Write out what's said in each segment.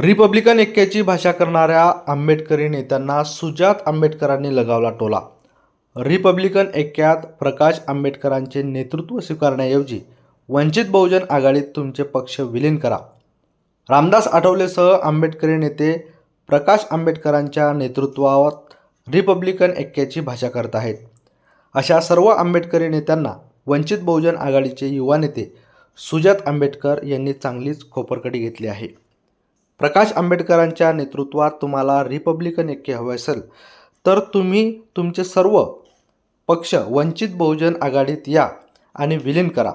Republican ऐक्याची भाषा करणाऱ्या आंबेडकरी नेत्यांना सुजात आंबेडकरांनी लगावला टोला. रिपब्लिकन ऐक्यात प्रकाश आंबेडकरांचे नेतृत्व स्वीकारण्याऐवजी वंचित बहुजन आघाडीत तुमचे पक्ष विलीन करा. रामदास आठवलेसह आंबेडकरी नेते प्रकाश आंबेडकरांच्या नेतृत्वात रिपब्लिकन ऐक्याची भाषा करत आहेत. अशा सर्व आंबेडकरी नेत्यांना वंचित बहुजन आघाडीचे युवा नेते सुजात आंबेडकर यांनी चांगलीच खोपरकडी घेतली आहे. प्रकाश आंबेडकरांच्या नेतृत्वात तुम्हाला रिपब्लिकन ऐक्य हवे असेल तर तुम्ही तुमचे सर्व पक्ष वंचित बहुजन आघाडीत या आणि विलीन करा.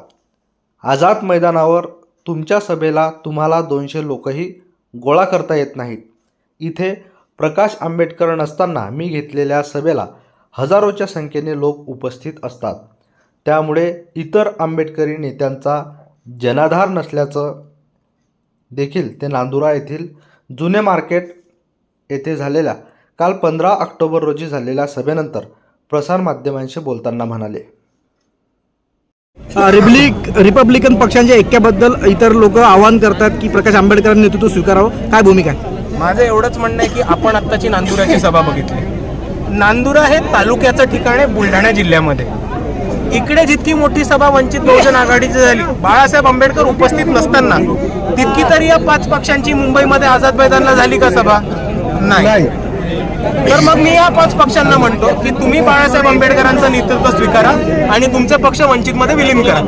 आझाद मैदानावर तुमच्या सभेला तुम्हाला दोनशे लोकही गोळा करता येत नाहीत. इथे प्रकाश आंबेडकर नसताना मी घेतलेल्या सभेला हजारोच्या संख्येने लोक उपस्थित असतात. त्यामुळे इतर आंबेडकरी नेत्यांचा जनाधार नसल्याचं देखील ते नांदुरा येथील जुने मार्केट येथे झालेल्या काल पंधरा ऑक्टोबर रोजी झालेल्या सभेनंतर प्रसारमाध्यमांशी बोलताना म्हणाले. रिपब्लिक रिपब्लिकन पक्षांच्या ऐक्याबद्दल इतर लोक आवाहन करतात की प्रकाश आंबेडकरांनी नेतृत्व स्वीकारावं. काय भूमिका आहे? माझं एवढंच म्हणणं आहे की आपण आत्ताची नांदुराची सभा बघितली. नांदुरा हे तालुक्याचं ठिकाण आहे बुलढाणा जिल्ह्यामध्ये. इकडे जितकी मोठी सभा वंचित बहुजन आघाडीची झाली बाळासाहेब आंबेडकर उपस्थित नसताना तितकी तरी या पाच पक्षांची मुंबईमध्ये आझाद मैदानला झाली का सभा? नाही. तर मग मी या पाच पक्षांना म्हणतो की तुम्ही बाळासाहेब आंबेडकरांचं नेतृत्व स्वीकारा आणि तुमचे पक्ष वंचितमध्ये विलीन करा.